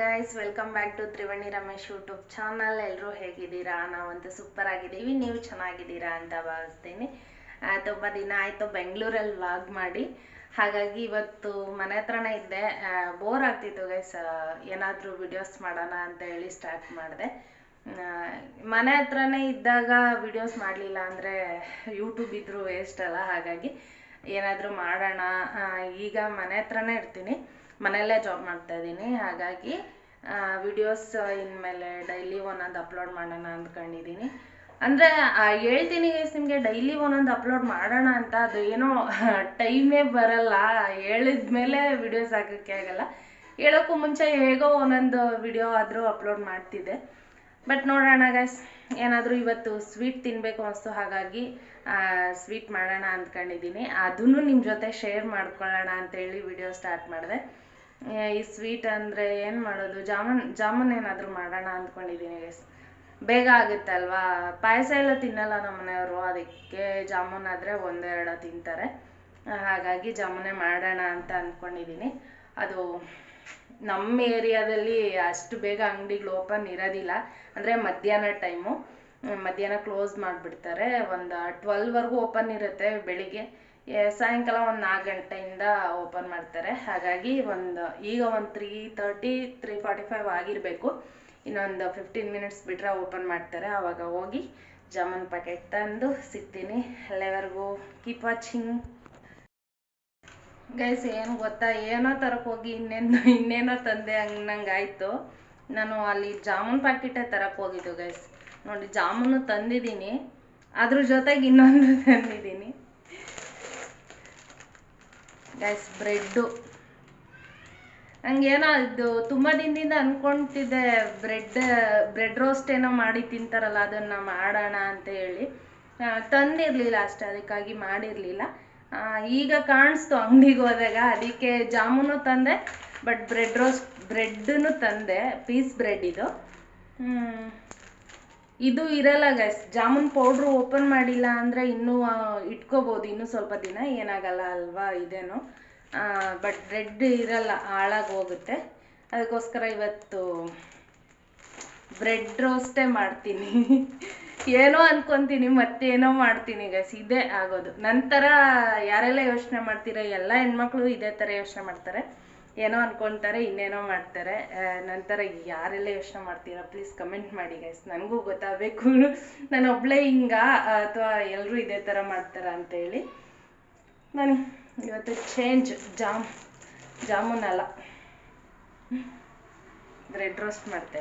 Guys welcome back to Triveni Ramesh YouTube channel ಎಲ್ಲರೂ ಹೇಗಿದ್ದೀರಾ? ನಾವಂತೂ ಸೂಪರ್ ಆಗಿದ್ದೀವಿ. ನೀವು ಚೆನ್ನಾಗಿದ್ದೀರಾ ಅಂತ ಭಾವಿಸ್ತೀನಿ. ತುಂಬ ದಿನ ಆಯಿತು ಬೆಂಗಳೂರಲ್ಲಿ ವ್ಲಾಗ್ ಮಾಡಿ. ಹಾಗಾಗಿ ಇವತ್ತು ಮನೆ ಹತ್ರನೇ ಇದ್ದೆ. ಬೋರ್ ಆಗ್ತಿತ್ತು ಗೈಸ್ ಏನಾದರೂ ವಿಡಿಯೋಸ್ ಮಾಡೋಣ ಅಂತ ಹೇಳಿ ಸ್ಟಾರ್ಟ್ ಮಾಡಿದೆ. ಮನೆ ಹತ್ರನೇ ಇದ್ದಾಗ ವಿಡಿಯೋಸ್ ಮಾಡಲಿಲ್ಲ ಅಂದರೆ ಯೂಟ್ಯೂಬ್ ಇದ್ರೂ ವೇಸ್ಟ್ ಅಲ್ಲ. ಹಾಗಾಗಿ ಏನಾದರೂ ಮಾಡೋಣ. ಈಗ ಮನೆ ಹತ್ರನೇ ಇರ್ತೀನಿ. ಮನೆಯಲ್ಲೇ ಜಾಬ್ ಮಾಡ್ತಾ ಇದ್ದೀನಿ. ಹಾಗಾಗಿ ವಿಡಿಯೋಸ್ ಇನ್ಮೇಲೆ ಡೈಲಿ ಒಂದೊಂದು ಅಪ್ಲೋಡ್ ಮಾಡೋಣ ಅಂದ್ಕೊಂಡಿದ್ದೀನಿ. ಅಂದರೆ ಹೇಳ್ತೀನಿ ಗೈಸ್ ನಿಮಗೆ ಡೈಲಿ ಒಂದೊಂದು ಅಪ್ಲೋಡ್ ಮಾಡೋಣ ಅಂತ. ಅದು ಏನೋ ಟೈಮೇ ಬರಲ್ಲ. ಹೇಳಿದ್ಮೇಲೆ ವಿಡಿಯೋಸ್ ಹಾಕೋಕ್ಕೆ ಆಗಲ್ಲ. ಹೇಳೋಕ್ಕೂ ಮುಂಚೆ ಹೇಗೋ ಒಂದೊಂದು ವಿಡಿಯೋ ಆದರೂ ಅಪ್ಲೋಡ್ ಮಾಡ್ತಿದ್ದೆ. ಬಟ್ ನೋಡೋಣ ಗೈಸ್ ಏನಾದರೂ ಇವತ್ತು ಸ್ವೀಟ್ ತಿನ್ನಬೇಕು ಅನಿಸ್ತು ಹಾಗಾಗಿ ಸ್ವೀಟ್ ಮಾಡೋಣ ಅಂದ್ಕೊಂಡಿದ್ದೀನಿ. ಅದನ್ನು ನಿಮ್ಮ ಜೊತೆ ಶೇರ್ ಮಾಡ್ಕೊಳ್ಳೋಣ ಅಂತೇಳಿ ವಿಡಿಯೋ ಸ್ಟಾರ್ಟ್ ಮಾಡಿದೆ. ಈ ಸ್ವೀಟ್ ಅಂದರೆ ಏನು ಮಾಡೋದು? ಜಾಮೂನ್ ಜಾಮೂನ್ ಏನಾದರೂ ಮಾಡೋಣ ಅಂದ್ಕೊಂಡಿದ್ದೀನಿ ಗೈಸ್ ಬೇಗ ಆಗುತ್ತೆ ಅಲ್ವಾ ಪಾಯಸ ಎಲ್ಲ ತಿನ್ನಲ್ಲ ನಮ್ಮ ಮನೆಯವರು, ಅದಕ್ಕೆ ಜಾಮೂನ್ ಆದರೆ ಒಂದೆರಡು ತಿಂತಾರೆ. ಹಾಗಾಗಿ ಜಾಮೂನೇ ಮಾಡೋಣ ಅಂತ ಅಂದ್ಕೊಂಡಿದ್ದೀನಿ ಅದು ನಮ್ಮ ಏರಿಯಾದಲ್ಲಿ ಅಷ್ಟು ಬೇಗ ಅಂಗಡಿಗಳು ಓಪನ್ ಇರೋದಿಲ್ಲ. ಅಂದರೆ ಮಧ್ಯಾಹ್ನ ಟೈಮು ಮಧ್ಯಾಹ್ನ ಕ್ಲೋಸ್ ಮಾಡಿಬಿಡ್ತಾರೆ. ಒಂದು ಟ್ವೆಲ್ವರೆಗೂ ಓಪನ್ ಇರುತ್ತೆ ಬೆಳಿಗ್ಗೆ. ಸಾಯಂಕಾಲ ಒಂದು ನಾಲ್ಕು ಗಂಟೆಯಿಂದ ಓಪನ್ ಮಾಡ್ತಾರೆ. ಹಾಗಾಗಿ ಒಂದು, ಈಗ ಒಂದು three thirty three forty five ಆಗಿರಬೇಕು. ಇನ್ನೊಂದು ಫಿಫ್ಟೀನ್ ಮಿನಿಟ್ಸ್ ಬಿಟ್ಟರೆ ಓಪನ್ ಮಾಡ್ತಾರೆ. ಆವಾಗ ಹೋಗಿ ಜಾಮೂನ್ ಪ್ಯಾಕೆಟ್ ತಂದು ಸಿಗ್ತೀನಿ. ಅಲ್ಲಿವರೆಗೂ ಕೀಪ್ ವಾಚಿಂಗ್ ಗೈಸ್ ಏನು ಗೊತ್ತಾ? ಏನೋ ತರಕ್ಕೆ ಹೋಗಿ, ಇನ್ನೇನು, ಇನ್ನೇನೋ ತಂದೆ ಹಂಗೆ ಆಯಿತು. ನಾನು ಅಲ್ಲಿ ಜಾಮೂನ್ ಪ್ಯಾಕೆಟೇ ತರಕ್ಕೆ ಹೋಗಿದ್ದು ಗೈಸ್ ನೋಡಿ, ಜಾಮೂನು ತಂದಿದ್ದೀನಿ. ಅದ್ರ ಜೊತೆಗೆ ಇನ್ನೊಂದು ತಂದಿದ್ದೀನಿ. ಗೈಸ್ ಬ್ರೆಡ್ಡು ನಂಗೇನೋ ಇದು, ತುಂಬ ದಿನದಿಂದ ಅಂದ್ಕೊಳ್ತಿದ್ದೆ ಬ್ರೆಡ್ ಬ್ರೆಡ್ ರೋಸ್ಟ್ ಏನೋ ಮಾಡಿ ತಿಂತಾರಲ್ಲ, ಅದನ್ನು ಮಾಡೋಣ ಅಂತ ಹೇಳಿ. ತಂದಿರಲಿಲ್ಲ ಅಷ್ಟೇ, ಅದಕ್ಕಾಗಿ ಮಾಡಿರಲಿಲ್ಲ. ಈಗ ಕಾಣಿಸ್ತು ಅಂಗಡಿಗೆ ಹೋದಾಗ, ಅದಕ್ಕೆ ಜಾಮೂನು ತಂದೆ ಬಟ್ ಬ್ರೆಡ್ ರೋಸ್ಟ್ ಬ್ರೆಡ್ಡನ್ನು ತಂದೆ ಪೀಸ್ ಬ್ರೆಡ್ ಇದು. ಇದು ಇರಲ್ಲ ಗೈಸ್ ಜಾಮೂನ್ ಪೌಡ್ರು ಓಪನ್ ಮಾಡಿಲ್ಲ ಅಂದರೆ ಇನ್ನೂ ಇಟ್ಕೋಬೋದು. ಇನ್ನೂ ಸ್ವಲ್ಪ ದಿನ ಏನಾಗಲ್ಲ ಅಲ್ವಾ ಇದೇನು? ಬಟ್ ಬ್ರೆಡ್ ಇರಲ್ಲ, ಹಾಳಾಗಿ ಹೋಗುತ್ತೆ. ಅದಕ್ಕೋಸ್ಕರ ಇವತ್ತು ಬ್ರೆಡ್ ರೋಸ್ಟೇ ಮಾಡ್ತೀನಿ. ಏನೋ ಅನ್ಕೊಂತೀನಿ, ಮತ್ತೇನೋ ಮಾಡ್ತೀನಿ ಗೈಸ್ ಇದೇ ಆಗೋದು. ನಂತರ ಯಾರೆಲ್ಲ ಯೋಚನೆ ಮಾಡ್ತೀರಾ? ಎಲ್ಲ ಹೆಣ್ಮಕ್ಳು ಇದೇ ಥರ ಯೋಚನೆ ಮಾಡ್ತಾರೆ. ಏನೋ ಅನ್ಕೊಂತಾರೆ, ಇನ್ನೇನೋ ಮಾಡ್ತಾರೆ. ನಂತರ ಯಾರೆಲ್ಲ ಯೋಚನೆ ಮಾಡ್ತೀರಾ? ಪ್ಲೀಸ್ ಕಮೆಂಟ್ ಮಾಡಿ ಗೈಸ್ ನನಗೂ ಗೊತ್ತಾಗಬೇಕು. ನಾನು ಒಬ್ಬಳೇ ಹಿಂಗ, ಅಥವಾ ಎಲ್ಲರೂ ಇದೇ ಥರ ಮಾಡ್ತಾರ ಅಂತೇಳಿ. ನಾನು ಇವತ್ತು ಚೇಂಜ್ ಜಾಮ್, ಜಾಮೂನ್ ಅಲ್ಲ. ಬ್ರೆಡ್ ರೋಸ್ಟ್ ಮಾಡ್ತಾ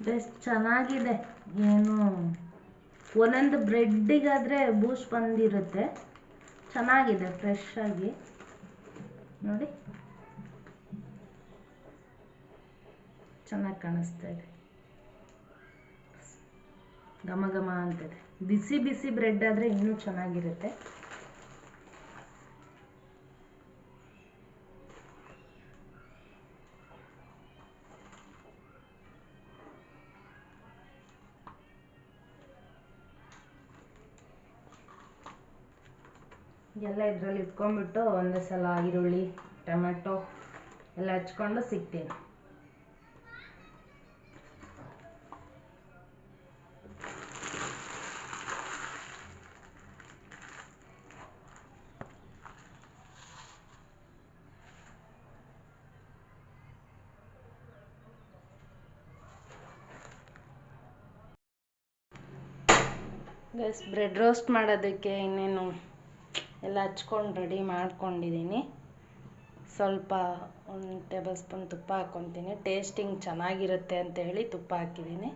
ಬೆಸ್ಟ್ ಚೆನ್ನಾಗಿದೆ. ಏನು ಒಂದೊಂದು ಬ್ರೆಡ್ಡಿಗಾದರೆ ಬೂಸ್ಟ್ ಬಂದಿರುತ್ತೆ. ಚೆನ್ನಾಗಿದೆ ಫ್ರೆಶ್ ಆಗಿ. ನೋಡಿ. ಚೆನ್ನಾಗಿ ಕಾಣಿಸ್ತಾ ಇದೆ. ಘಮ ಘಮ ಅಂತಿದೆ. ಬಿಸಿ ಬಿಸಿ ಬ್ರೆಡ್ ಆದರೆ ಇನ್ನೂ ಚೆನ್ನಾಗಿರುತ್ತೆ. ಎಲ್ಲ ಇದರಲ್ಲಿ ಇಟ್ಕೊಂಡ್ಬಿಟ್ಟು ಒಂದೇ ಸಲ ಈರುಳ್ಳಿ ಟೊಮೆಟೊ ಎಲ್ಲ ಹಚ್ಕೊಂಡು ಸಿಗ್ತೀನಿ. ಬ್ರೆಡ್ ರೋಸ್ಟ್ ಮಾಡೋದಕ್ಕೆ ಇನ್ನೇನು ಎಲ್ಲ ಹಚ್ಕೊಂಡು ರೆಡಿ ಮಾಡ್ಕೊಂಡಿದ್ದೀನಿ. ಸ್ವಲ್ಪ ಒಂದು ಟೇಬಲ್ ಸ್ಪೂನ್ ತುಪ್ಪ ಹಾಕ್ಕೊತೀನಿ. ಟೇಸ್ಟಿಂಗ್ ಚೆನ್ನಾಗಿರುತ್ತೆ ಅಂತ ಹೇಳಿ ತುಪ್ಪ ಹಾಕಿದ್ದೀನಿ.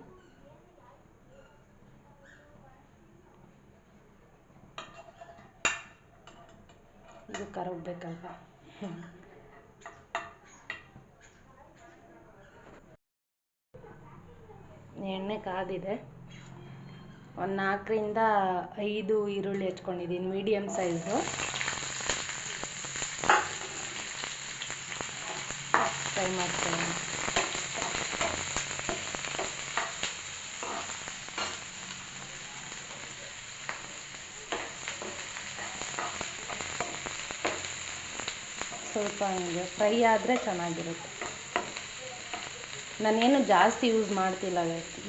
ಇದು ಕರಗಬೇಕಲ್ವ? ಎಣ್ಣೆ ಕಾದಿದೆ. ಒಂದು ನಾಲ್ಕರಿಂದ ಐದು ಈರುಳ್ಳಿ ಹೆಚ್ಕೊಂಡಿದ್ದೀನಿ ಮೀಡಿಯಮ್ ಸೈಜು ಫ್ರೈ ಮಾಡ್ತೇನೆ ಸ್ವಲ್ಪ ಹಂಗೆ ಫ್ರೈ ಆದರೆ ಚೆನ್ನಾಗಿರುತ್ತೆ. ನಾನೇನು ಜಾಸ್ತಿ ಯೂಸ್ ಮಾಡ್ತಿಲ್ಲ.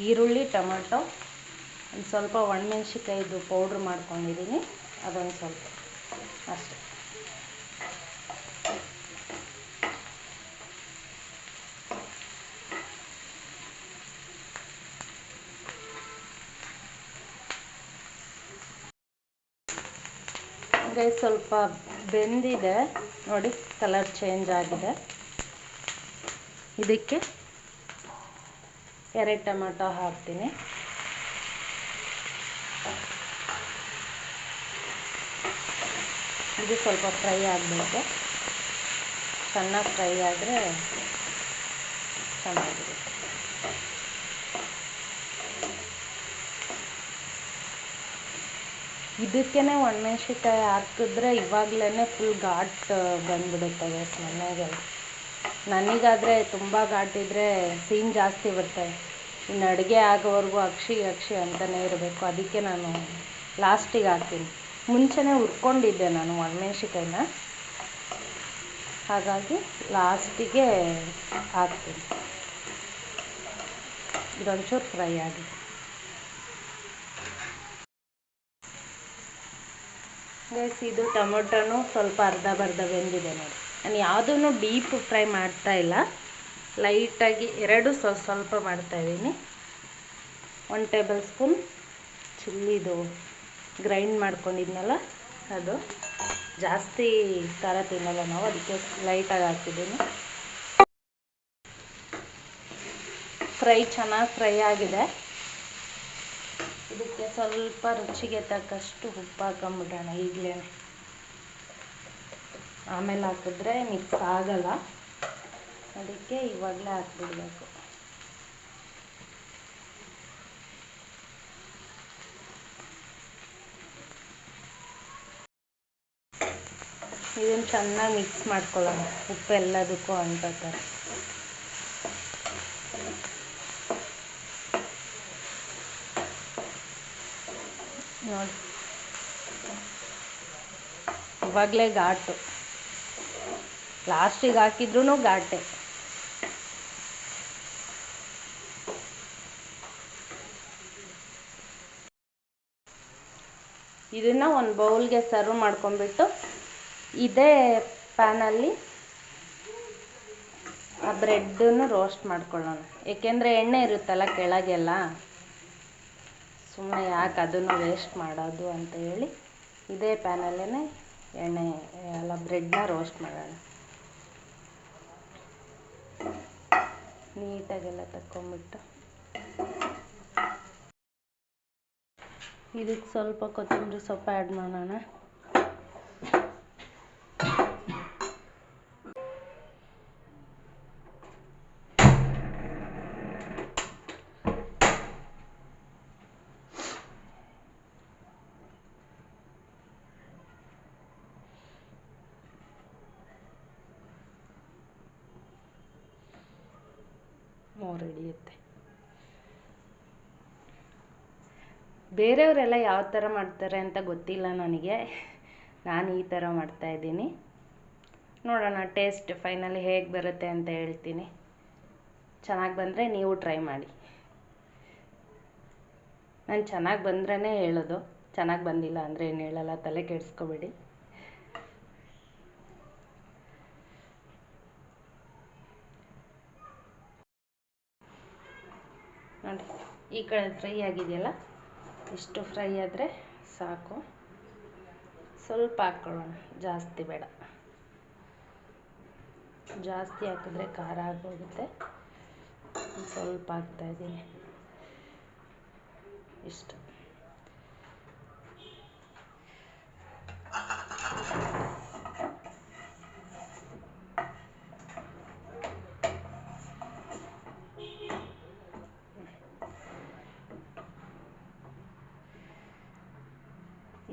ಈರುಳ್ಳಿ, ಟೊಮೆಟೊ ಒಂದು ಸ್ವಲ್ಪ ಒಣಮೆಣ್ಸಿಕಾಯ್ದು ಪೌಡ್ರ್ ಮಾಡ್ಕೊಂಡಿದ್ದೀನಿ ಅದೊಂದು ಸ್ವಲ್ಪ. ಅಷ್ಟೆ. ಗೈ ಸ್ವಲ್ಪ ಬೆಂದಿದೆ. ನೋಡಿ ಕಲರ್ ಚೇಂಜ್ ಆಗಿದೆ. ಇದಕ್ಕೆ ಎರಡು ಟೊಮೆಟೊ ಹಾಕ್ತೀನಿ. ಇದು ಸ್ವಲ್ಪ ಫ್ರೈ ಆಗಬೇಕು. ಚೆನ್ನಾಗಿ ಫ್ರೈ ಆದರೆ ಚೆನ್ನಾಗಿರುತ್ತೆ. ಇದಕ್ಕೇ ಒಣಮೆಣ್ಸಿಕಾಯಿ ಹಾಕಿದ್ರೆ ಇವಾಗಲೇ ಫುಲ್ ಘಾಟ್ ಬಂದ್ಬಿಡುತ್ತೆ ಮನೆಗೆಲ್ಲ ನನಗಾದರೆ ತುಂಬ ಘಾಟಿದ್ರೆ ಸೀನ್ ಜಾಸ್ತಿ ಬರುತ್ತೆ. ಇನ್ನು ಅಡುಗೆ ಆಗೋವರೆಗೂ ಅಕ್ಷಿ ಅಕ್ಷಿ ಅಂತಲೇ ಇರಬೇಕು. ಅದಕ್ಕೆ ನಾನು ಲಾಸ್ಟಿಗೆ ಹಾಕ್ತೀನಿ. ಮುಂಚೆನೇ ಹುರ್ಕೊಂಡಿದ್ದೆ ನಾನು ಒಣಮೆಣ್ಸಿಕಾಯಿನ ಹಾಗಾಗಿ ಲಾಸ್ಟಿಗೆ ಹಾಕ್ತೀನಿ. ಇದೊಂಚೂರು ಫ್ರೈ ಆಗಿ ಗೈಸ್, ಇದು ಟೊಮೊಟೊನು ಸ್ವಲ್ಪ ಅರ್ಧ ಬರ್ಧ ಬೆಂದಿದೆ ನೋಡಿ. ನಾನು ಯಾವುದೂ ಡೀಪ್ ಫ್ರೈ ಮಾಡ್ತಾ ಇಲ್ಲ. ಲೈಟಾಗಿ ಎರಡು ಸ್ವಲ್ಪ ಸ್ವಲ್ಪ ಮಾಡ್ತಾಯಿದ್ದೀನಿ ಒನ್ ಟೇಬಲ್ ಸ್ಪೂನ್ ಚಿಲ್ಲಿದು ಗ್ರೈಂಡ್ ಮಾಡ್ಕೊಂಡಿದ್ನಲ್ಲ, ಅದು ಜಾಸ್ತಿ ಖಾರ ತಿನ್ನಲ್ಲ ನಾವು, ಅದಕ್ಕೆ ಲೈಟಾಗಿ ಹಾಕಿದ್ದೀನಿ ಫ್ರೈ ಚೆನ್ನಾಗಿ ಫ್ರೈ ಆಗಿದೆ. ಇದಕ್ಕೆ ಸ್ವಲ್ಪ ರುಚಿಗೆ ತಕ್ಕಷ್ಟು ಉಪ್ಪು ಹಾಕೊಂಬಿಡೋಣ ಈಗಲೇ. ಆಮೇಲೆ ಹಾಕಿದ್ರೆ ಮಿಕ್ಸ್ ಆಗಲ್ಲ. ಅದಕ್ಕೆ ಇವಾಗಲೇ ಹಾಕ್ಬಿಡ್ಬೇಕು. ಇದನ್ನು ಚೆನ್ನಾಗಿ ಮಿಕ್ಸ್ ಮಾಡ್ಕೊಳ್ಳೋಣ. ಉಪ್ಪು ಎಲ್ಲದಕ್ಕೂ ಥರ ನೋಡಿ. ಇವಾಗಲೇ ಘಾಟು. ಲಾಸ್ಟಿಗೆ ಹಾಕಿದ್ರೂ ಘಾಟೆ. ಇದನ್ನು ಒಂದು ಬೌಲ್ಗೆ ಸರ್ವ್ ಮಾಡ್ಕೊಂಬಿಟ್ಟು ಇದೇ ಪ್ಯಾನಲ್ಲಿ ಆ ಬ್ರೆಡ್ಡನ್ನು ರೋಸ್ಟ್ ಮಾಡ್ಕೊಳ್ಳೋಣ. ಏಕೆಂದರೆ ಎಣ್ಣೆ ಇರುತ್ತಲ್ಲ ಕೆಳಗೆಲ್ಲ ಸುಮ್ಮನೆ ಯಾಕೆ ಅದನ್ನು ವೇಸ್ಟ್ ಮಾಡೋದು ಅಂತ ಹೇಳಿ ಇದೇ ಪ್ಯಾನಲ್ಲೇ ಎಣ್ಣೆ, ಎಲ್ಲ ಬ್ರೆಡ್ನ ರೋಸ್ಟ್ ಮಾಡೋಣ. ನೀಟಾಗೆಲ್ಲ ತಕ್ಕೊಂಬಿಟ್ಟು. ಇದಕ್ಕೆ ಸ್ವಲ್ಪ ಕೊತ್ತಂಬರಿ ಸೊಪ್ಪು ಆ್ಯಡ್ ಮಾಡೋಣ. ಬೇರೆಯವರೆಲ್ಲ ಯಾವ ಥರ ಮಾಡ್ತಾರೆ ಅಂತ ಗೊತ್ತಿಲ್ಲ ನನಗೆ. ನಾನು ಈ ಥರ ಮಾಡ್ತಾಯಿದ್ದೀನಿ ನೋಡೋಣ, ಟೇಸ್ಟ್ ಫೈನಲಿ ಹೇಗೆ ಬರುತ್ತೆ ಅಂತ ಹೇಳ್ತೀನಿ. ಚೆನ್ನಾಗಿ ಬಂದರೆ ನೀವು ಟ್ರೈ ಮಾಡಿ. ನಾನು ಚೆನ್ನಾಗಿ ಬಂದ್ರೇ ಹೇಳೋದು. ಚೆನ್ನಾಗಿ ಬಂದಿಲ್ಲ ಅಂದರೆ ಏನು ಹೇಳಲ್ಲ, ತಲೆ ಕೆಡಿಸ್ಕೋಬೇಡಿ. ನೋಡಿ, ಈ ಕಡೆ ಫ್ರೈ ಆಗಿದೆಯಲ್ಲ? ಇಷ್ಟು ಫ್ರೈ ಆದರೆ ಸಾಕು. ಸ್ವಲ್ಪ ಹಾಕ್ಕೊಳ್ಳೋಣ ಜಾಸ್ತಿ ಬೇಡ. ಜಾಸ್ತಿ ಹಾಕಿದ್ರೆ ಖಾರ ಆಗೋಗುತ್ತೆ. ಸ್ವಲ್ಪ ಹಾಕ್ತಾಯಿದ್ದೀನಿ ಇಷ್ಟು.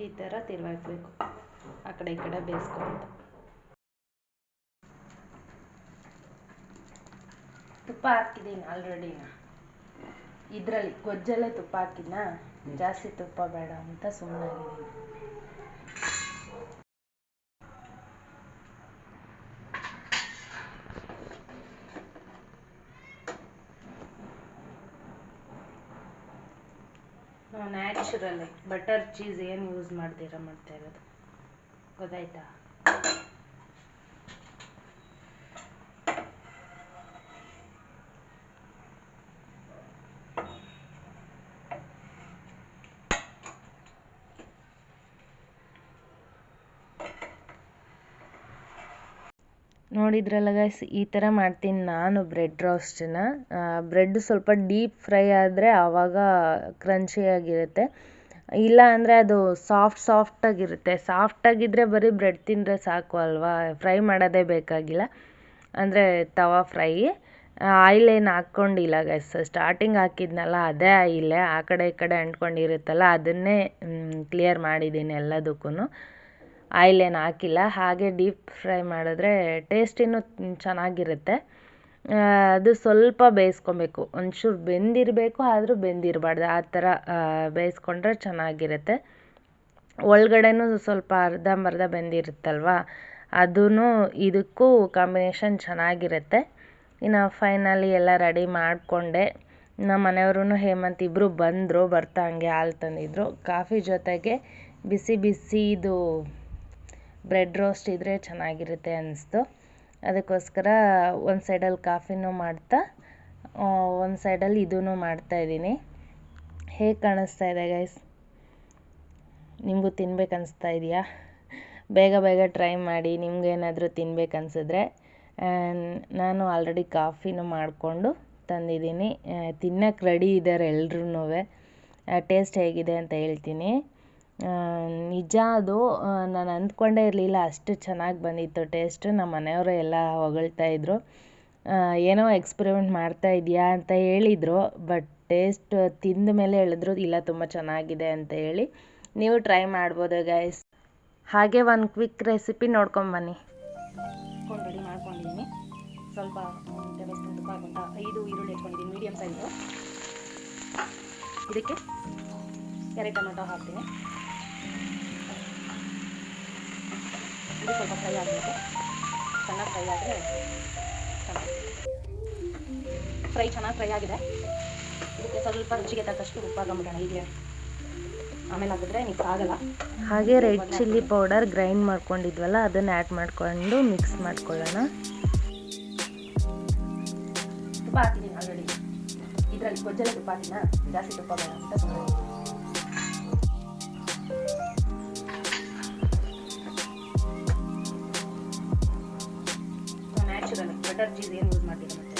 ಈ ಥರ ತಿರ್ವಾಕ್ಬೇಕು ಆ ಕಡೆ ಈ ಕಡೆ ಬೇಯಿಸ್ಕೊಂಡು ತುಪ್ಪ ಹಾಕಿದ್ದೀನಿ ಆಲ್ರೆಡಿ ಇದರಲ್ಲಿ ಗೊಜ್ಜಲ್ಲೇ ತುಪ್ಪ ಹಾಕಿದ್ನ? ಜಾಸ್ತಿ ತುಪ್ಪ ಬೇಡ ಅಂತ ಸುಮ್ಮನಾಗಿದ್ದೀನಿ ನ್ಯಾಚುರಲ್ ಬಟರ್ ಚೀಸ್ ಏನು ಯೂಸ್ ಮಾಡ್ತೀರಾ ಮಾಡ್ತಾ ಇರೋದು? ಗೊತ್ತಾಯ್ತಾ? ನೋಡಿದ್ರಲ್ಲ ಗೈಸ್ ಈ ಥರ ಮಾಡ್ತೀನಿ ನಾನು ಬ್ರೆಡ್ ರೋಸ್ಟನ್ನ ಬ್ರೆಡ್ ಸ್ವಲ್ಪ ಡೀಪ್ ಫ್ರೈ ಆದರೆ ಆವಾಗ ಕ್ರಂಚಿಯಾಗಿರುತ್ತೆ ಇಲ್ಲ ಅಂದರೆ ಅದು ಸಾಫ್ಟ್ ಸಾಫ್ಟಾಗಿರುತ್ತೆ ಸಾಫ್ಟಾಗಿದ್ದರೆ ಬರೀ ಬ್ರೆಡ್ ತಿಂದರೆ ಸಾಕು ಅಲ್ವಾ? ಫ್ರೈ ಮಾಡೋದೇ ಬೇಕಾಗಿಲ್ಲ. ಅಂದರೆ ತವಾ ಫ್ರೈ ಆಯಿಲ್ ಏನು ಹಾಕ್ಕೊಂಡಿಲ್ಲ ಗೈಸ್ ಸ್ಟಾರ್ಟಿಂಗ್ ಹಾಕಿದ್ನಲ್ಲ ಅದೇ ಆಯಿಲ್ಲೇ ಆ ಕಡೆ ಈ ಕಡೆ ಅಂಟ್ಕೊಂಡಿರುತ್ತಲ್ಲ, ಅದನ್ನೇ ಕ್ಲಿಯರ್ ಮಾಡಿದ್ದೀನಿ ಎಲ್ಲದಕ್ಕೂ ಆಯಿಲ್ ಏನು ಹಾಕಿಲ್ಲ, ಹಾಗೆ ಡೀಪ್ ಫ್ರೈ ಮಾಡಿದ್ರೆ ಟೇಸ್ಟ್ ಇನ್ನೂ ಚೆನ್ನಾಗಿರುತ್ತೆ. ಅದು ಸ್ವಲ್ಪ ಬೇಯಿಸ್ಕೊಬೇಕು. ಒಂಚೂರು ಬೆಂದಿರಬೇಕು, ಆದರೂ ಬೆಂದಿರಬಾರ್ದು. ಆ ಥರ ಬೇಯಿಸ್ಕೊಂಡ್ರೆ ಚೆನ್ನಾಗಿರುತ್ತೆ. ಒಳಗಡೆನೂ ಸ್ವಲ್ಪ ಅರ್ಧಂಬರ್ಧ ಬೆಂದಿರುತ್ತಲ್ವ? ಅದೂ ಇದಕ್ಕೂ ಕಾಂಬಿನೇಷನ್ ಚೆನ್ನಾಗಿರುತ್ತೆ. ಇನ್ನು ಫೈನಲಿ ಎಲ್ಲ ರೆಡಿ ಮಾಡಿಕೊಂಡೆ. ನಮ್ಮ ಮನೆಯವ್ರೂ ಹೇಮಂತ್ ಇಬ್ಬರು ಬಂದರು, ಬರ್ತಾ ಹಂಗೆ ಹಾಲು ತಂದಿದ್ರು. ಕಾಫಿ ಜೊತೆಗೆ ಬಿಸಿ ಬಿಸಿ ಇದು ಬ್ರೆಡ್ ರೋಸ್ಟ್ ಇದ್ದರೆ ಚೆನ್ನಾಗಿರುತ್ತೆ ಅನ್ನಿಸ್ತು ಅದಕ್ಕೋಸ್ಕರ ಒಂದು ಸೈಡಲ್ಲಿ ಕಾಫಿನೂ ಮಾಡ್ತಾ ಒಂದು ಸೈಡಲ್ಲಿ ಇದೂ ಮಾಡ್ತಾಯಿದ್ದೀನಿ ಹೇಗೆ ಕಾಣಿಸ್ತಾ ಇದೆ ಗೈಸ್? ನಿಮಗೂ ತಿನ್ಬೇಕು ಅನಿಸ್ತಾ ಇದೆಯಾ? ಬೇಗ ಬೇಗ ಟ್ರೈ ಮಾಡಿ ನಿಮಗೇನಾದರೂ ತಿನ್ಬೇಕು ಅನಿಸಿದ್ರೆ. ನಾನು ಆಲ್ರೆಡಿ ಕಾಫಿನೂ ಮಾಡಿಕೊಂಡು ತಂದಿದ್ದೀನಿ. ತಿನ್ನಕ್ಕೆ ರೆಡಿ ಇದ್ದಾರೆ ಎಲ್ರೂ ಟೇಸ್ಟ್ ಹೇಗಿದೆ ಅಂತ ಹೇಳ್ತೀನಿ. ನಿಜ ಅದು. ನಾನು ಅಂದ್ಕೊಂಡೇ ಇರಲಿಲ್ಲ. ಅಷ್ಟು ಚೆನ್ನಾಗಿ ಬಂದಿತ್ತು. ಟೇಸ್ಟ್ ನಮ್ಮ ಮನೆಯವರು ಎಲ್ಲ ಹೊಗಳ್ತಾ ಇದ್ದರು ಏನೋ ಎಕ್ಸ್ಪೆರಿಮೆಂಟ್ ಮಾಡ್ತಾ ಇದೆಯಾ ಅಂತ ಹೇಳಿದರು. ಬಟ್ ಟೇಸ್ಟ್ ತಿಂದ ಮೇಲೆ ಹೇಳಿದ್ರು, ಇಲ್ಲ, ತುಂಬ ಚೆನ್ನಾಗಿದೆ ಅಂತ ಹೇಳಿ. ನೀವು ಟ್ರೈ ಮಾಡ್ಬೋದು ಗೈಸ್ ಹಾಗೆ ಒಂದು ಕ್ವಿಕ್ ರೆಸಿಪಿ ನೋಡ್ಕೊಂಬನ್ನಿ ರೆಡಿ ಮಾಡ್ಕೊಂಡಿದ್ದೀನಿ ಸ್ವಲ್ಪ ತುಪ್ಪ ಐದು ಈರುಳ್ಳಿ ಹೆಚ್ಕೊಂಡಿದ್ದೀನಿ ಮೀಡಿಯಮ್ ಸೈಜು ಇದಕ್ಕೆ ಕೆರೆ ಟೊಮೆಟೊ ಹಾಕ್ತೀನಿ. ಇದು ಸ್ವಲ್ಪ ಫ್ರೈ ಆಗಬೇಕು ಚೆನ್ನಾಗಿ ಫ್ರೈ ಆದರೆ ಚೆನ್ನಾಗಿ ಫ್ರೈ ಚೆನ್ನಾಗಿ ಫ್ರೈ ಆಗಿದೆ. ಇದಕ್ಕೆ ಸ್ವಲ್ಪ ರುಚಿಗೆ ತಕ್ಕಷ್ಟು ಉಪ್ಪು ಹಾಕೊಂಬಿಡೋಣ ಹೀಗೆ ಆಮೇಲೆ ಹಾಕಿದ್ರೆ ಮಿಕ್ಸ್ ಆಗಲ್ಲ. ಹಾಗೆ ರೆಡ್ ಚಿಲ್ಲಿ ಪೌಡರ್ ಗ್ರೈಂಡ್ ಮಾಡ್ಕೊಂಡಿದ್ವಲ್ಲ ಅದನ್ನು ಆ್ಯಡ್ ಮಾಡಿಕೊಂಡು ಮಿಕ್ಸ್ ಮಾಡ್ಕೊಳ್ಳೋಣ. ತುಪ್ಪ ಹಾಕಿದ್ದೀನಿ ಆಲ್ರೆಡಿ ಇದರಲ್ಲಿ ಗೊಜ್ಜಲ್ಲಿ ತುಪ್ಪ ಹಾಕಿನ ಜಾಸ್ತಿ ತುಪ್ಪ ಬೇಡ ಅಂತ ಸುಮ್ಮನೆ ನ್ಯಾಚುರಲ್ ಬಟರ್ ಚೀಸ್ ಏನು ಯೂಸ್ ಮಾಡ್ತೀರಾ